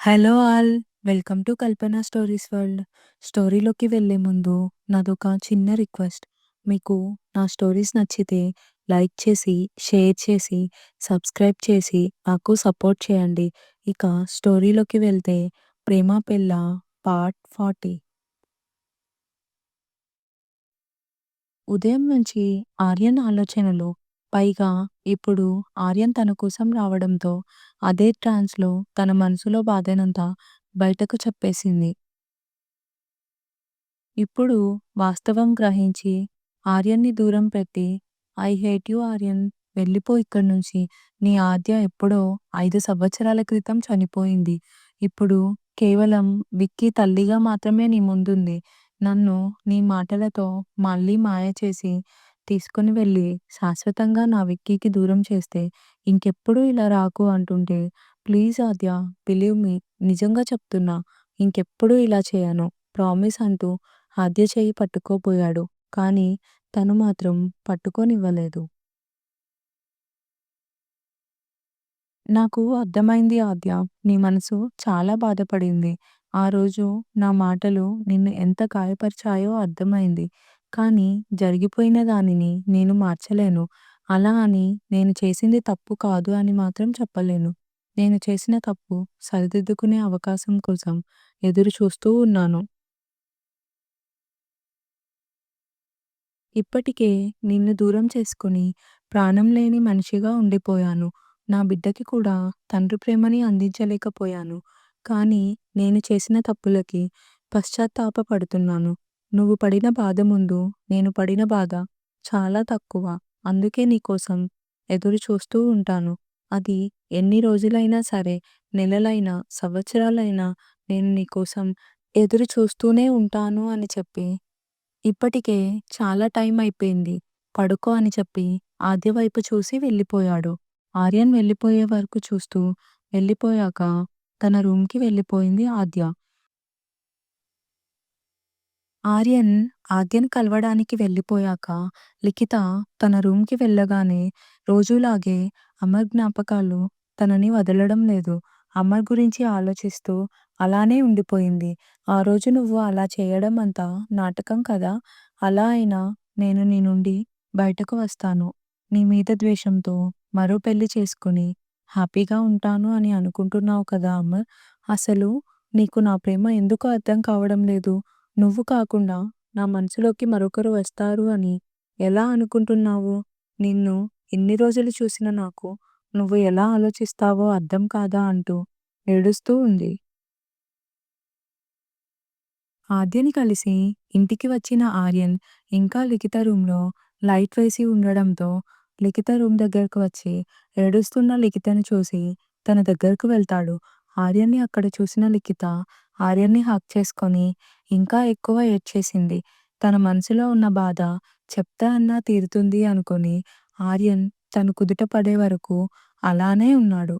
Hello all! Welcome to Kalpana stories world. స్టోరీలోకి వెళ్ళే ముందు నాదొక చిన్న రిక్వెస్ట్. మీకు నా స్టోరీస్ నచ్చితే లైక్ చేసి, షేర్ చేసి, సబ్స్క్రైబ్ చేసి నాకు సపోర్ట్ చేయండి. ఇక స్టోరీలోకి వెళ్తే 'ప్రేమ పెళ్ళ' పార్ట్ 40 ఉదయం నుంచి ఆర్యన్ ఆలోచనలు. పైగా ఇప్పుడు ఆర్యన్ తన కోసం రావడంతో అదే ట్రాన్స్‌లో తన మనసులో బాధనంతా బయటకు చెప్పేసింది. ఇప్పుడు వాస్తవం గ్రహించి ఆర్యన్‌ని దూరం పెట్టి ఐ హేట్ యు ఆర్యన్ వెళ్ళిపో ఇక్కడ్నుంచి. నీ ఆద్య ఎప్పుడో ఐదు సంవత్సరాల క్రితం చనిపోయింది. ఇప్పుడు కేవలం విక్కీ తల్లిగా మాత్రమే నీ ముందుంది. నన్ను నీ మాటలతో మళ్ళీ మాయ చేసి తీసుకొని వెళ్ళి శాశ్వతంగా నా విక్కీకి దూరం చేస్తే ఇంకెప్పుడూ ఇలా రాకు అంటుంటే ప్లీజ్ ఆద్య బిలీవ్ మీ నిజంగా చెప్తున్నా. ఇంకెప్పుడూ ఇలా చేయను. ప్రామిస్ అంటూ ఆద్య చేయి పట్టుకోబోయాడు. కానీ తను మాత్రం పట్టుకోనివ్వలేదు. నాకు అర్థమైంది ఆద్య. నీ మనసు చాలా బాధపడింది. ఆ రోజు నా మాటలు నిన్ను ఎంత గాయపరిచాయో అర్థమైంది. కానీ జరిగిపోయిన దానిని నేను మార్చలేను. అలా అని నేను చేసింది తప్పు కాదు అని మాత్రం చెప్పలేను. నేను చేసిన తప్పు సరిదిద్దుకునే అవకాశం కోసం ఎదురు చూస్తూ ఉన్నాను. ఇప్పటికే నిన్ను దూరం చేసుకుని ప్రాణం లేని మనిషిగా ఉండిపోయాను. నా బిడ్డకి కూడా తండ్రి ప్రేమని అందించలేకపోయాను. కానీ నేను చేసిన తప్పులకి పశ్చాత్తాపపడుతున్నాను. నువ్వు పడిన బాధ ముందు నేను పడిన బాధ చాలా తక్కువ. అందుకే నీకోసం ఎదురు చూస్తూ ఉంటాను. అది ఎన్ని రోజులైనా సరే, నెలలైనా, సంవత్సరాలైనా నేను నీకోసం ఎదురు చూస్తూనే ఉంటాను అని చెప్పి ఇప్పటికే చాలా టైం అయిపోయింది. పడుకో అని చెప్పి ఆద్య వైపు చూసి వెళ్ళిపోయాడు. ఆర్యన్ వెళ్ళిపోయే వరకు చూస్తూ వెళ్ళిపోయాక తన రూమ్‌కి వెళ్ళిపోయింది ఆద్య. ఆర్యన్ ఆద్యను కలవడానికి వెళ్ళిపోయాక లిఖిత తన రూమ్‌కి వెళ్ళగానే రోజూలాగే అమర్ జ్ఞాపకాలు తనని వదలడం లేదు. అమర్ గురించి ఆలోచిస్తూ అలానే ఉండిపోయింది. ఆ రోజు నువ్వు అలా చేయడం అంతా నాటకం కదా! అలా అయినా నేను నీ నుండి బయటకు వస్తాను. నీ మీద ద్వేషంతో మరో పెళ్ళి చేసుకుని హ్యాపీగా ఉంటాను అని అనుకుంటున్నావు కదా అమర్! అసలు నీకు నా ప్రేమ ఎందుకు అర్థం కావడం లేదు? నువ్వు కాకుండా నా మనసులోకి మరొకరు వస్తారు అని ఎలా అనుకుంటున్నావు? నిన్ను ఇన్ని రోజులు చూసిన నాకు నువ్వు ఎలా ఆలోచిస్తావో అర్థం కాదా అంటూ ఏడుస్తూ ఉంది. ఆద్యని కలిసి ఇంటికి వచ్చిన ఆర్యన్ ఇంకా లిఖిత రూమ్‌లో లైట్ వేసి ఉండడంతో లిఖిత రూమ్ దగ్గరకు వచ్చి ఏడుస్తున్న లిఖితను చూసి తన దగ్గరకు వెళ్తాడు. ఆర్యన్‌ని అక్కడ చూసిన లిఖిత ఆర్యన్‌ని హక్ చేసుకొని ఇంకా ఎక్కువ ఏడ్చేసింది. తన మనసులో ఉన్న బాధ చెప్తే అన్నా తీరుతుంది అనుకొని ఆర్యన్ తను కుదుట పడే వరకు అలానే ఉన్నాడు.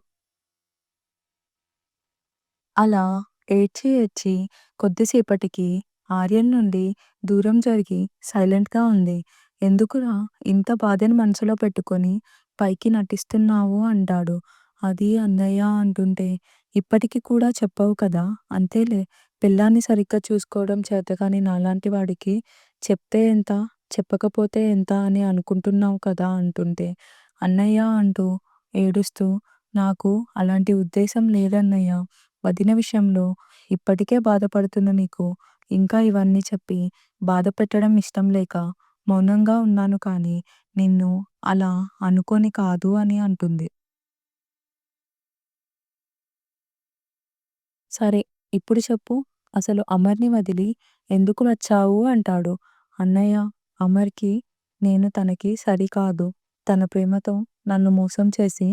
అలా ఏడ్చి ఏడ్చి కొద్దిసేపటికి ఆర్యన్ నుండి దూరం జరిగి సైలెంట్‌గా ఉంది. ఎందుకురా ఇంత బాధని మనసులో పెట్టుకొని పైకి నటిస్తున్నావు అంటాడు. అది అన్నయ్య అంటుంటే ఇప్పటికి కూడా చెప్పవు కదా! అంతేలే పెళ్ళాన్ని సరిగ్గా చూసుకోవడం చేతకాని నాలాంటి వాడికి చెప్తే ఎంత, చెప్పకపోతే ఎంత అని అనుకుంటున్నావు కదా అంటుంటే అన్నయ్య అంటూ ఏడుస్తూ నాకు అలాంటి ఉద్దేశం లేదన్నయ్య. వదిన విషయంలో ఇప్పటికే బాధపడుతున్న నీకు ఇంకా ఇవన్నీ చెప్పి బాధ పెట్టడం ఇష్టం లేక మౌనంగా ఉన్నాను కానీ నిన్ను అలా అనుకోని కాదు అని అంటుంది. సరే ఇప్పుడు చెప్పు అసలు అమర్‌ని వదిలి ఎందుకు వచ్చావు అంటాడు. అన్నయ్య అమర్‌కి నేను తనకి సరికాదు. తన ప్రేమతో నన్ను మోసం చేసి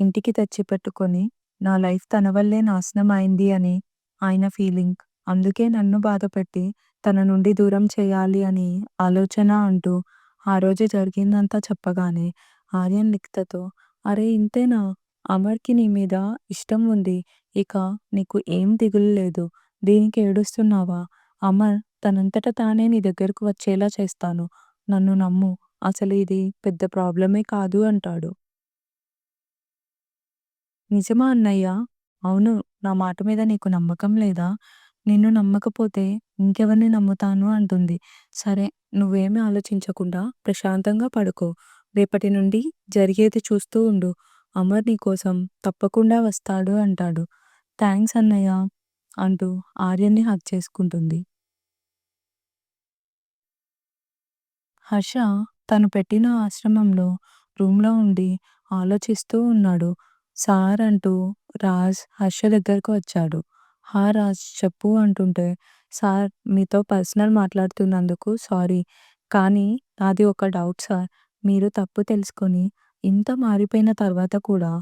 ఇంటికి తెచ్చిపెట్టుకొని నా లైఫ్ తన వల్లే నాశనం అయింది అని ఆయన ఫీలింగ్. అందుకే నన్ను బాధపెట్టి తన నుండి దూరం చేయాలి అని ఆలోచన అంటూ ఆ రోజు జరిగిందంతా చెప్పగానే ఆర్యన్ లిఖితతో అరే ఇంతేనా? అమర్‌కి నీ మీద ఇష్టం ఉంది. ఇక నీకు ఏం దిగులు లేదు. దీనికి ఏడుస్తున్నావా? అమర్ తనంతట తానే నీ దగ్గరకు వచ్చేలా చేస్తాను. నన్ను నమ్ము. అసలు ఇది పెద్ద ప్రాబ్లమే కాదు అంటాడు. నిజమా అన్నయ్య? అవును నా మాట మీద నీకు నమ్మకం లేదా? నిన్ను నమ్మకపోతే ఇంకెవరిని నమ్ముతాను అంటుంది. సరే నువ్వేమీ ఆలోచించకుండా ప్రశాంతంగా పడుకో. రేపటి నుండి జరిగేది చూస్తూ ఉండు. అమర్ నీకోసం తప్పకుండా వస్తాడు అంటాడు. థాంక్స్ అన్నయ్య అంటూ ఆర్యన్‌ని హగ్ చేసుకుంటుంది. హర్ష తను పెట్టిన ఆశ్రమంలో రూమ్‌లో ఉండి ఆలోచిస్తూ ఉన్నాడు. సార్ అంటూ రాజ్ హర్ష దగ్గరకు వచ్చాడు. హా! రాజ్ చెప్పు అంటుంటే, సార్ మీతో పర్సనల్ మాట్లాడుతున్నందుకు సారీ. కానీ నాది ఒక డౌట్ సార్. మీరు తప్పు తెలుసుకొని ఇంత మారిపోయిన తర్వాత కూడా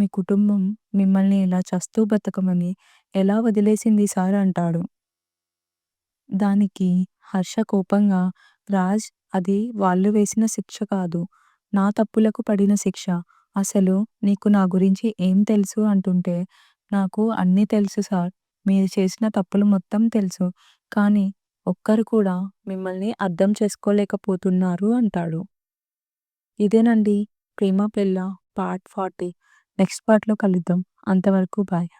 మీ కుటుంబం మిమ్మల్ని ఇలా చస్తూ బతకమని ఎలా వదిలేసింది సార్ అంటాడు. దానికి హర్ష కోపంగా రాజ్ అది వాళ్ళు వేసిన శిక్ష కాదు. నా తప్పులకు పడిన శిక్ష. అసలు నీకు నా గురించి ఏం తెలుసు అంటుంటే, నాకు అన్నీ తెలుసు సార్. మీరు చేసిన తప్పులు మొత్తం తెలుసు. కానీ ఒక్కరు కూడా మిమ్మల్ని అర్థం చేసుకోలేకపోతున్నారు అంటాడు. ఇదేనండి 'ప్రేమ పిల్ల పార్ట్ 40 నెక్స్ట్ పార్ట్‌లో కలుద్దాం. అంతవరకు బాయ్.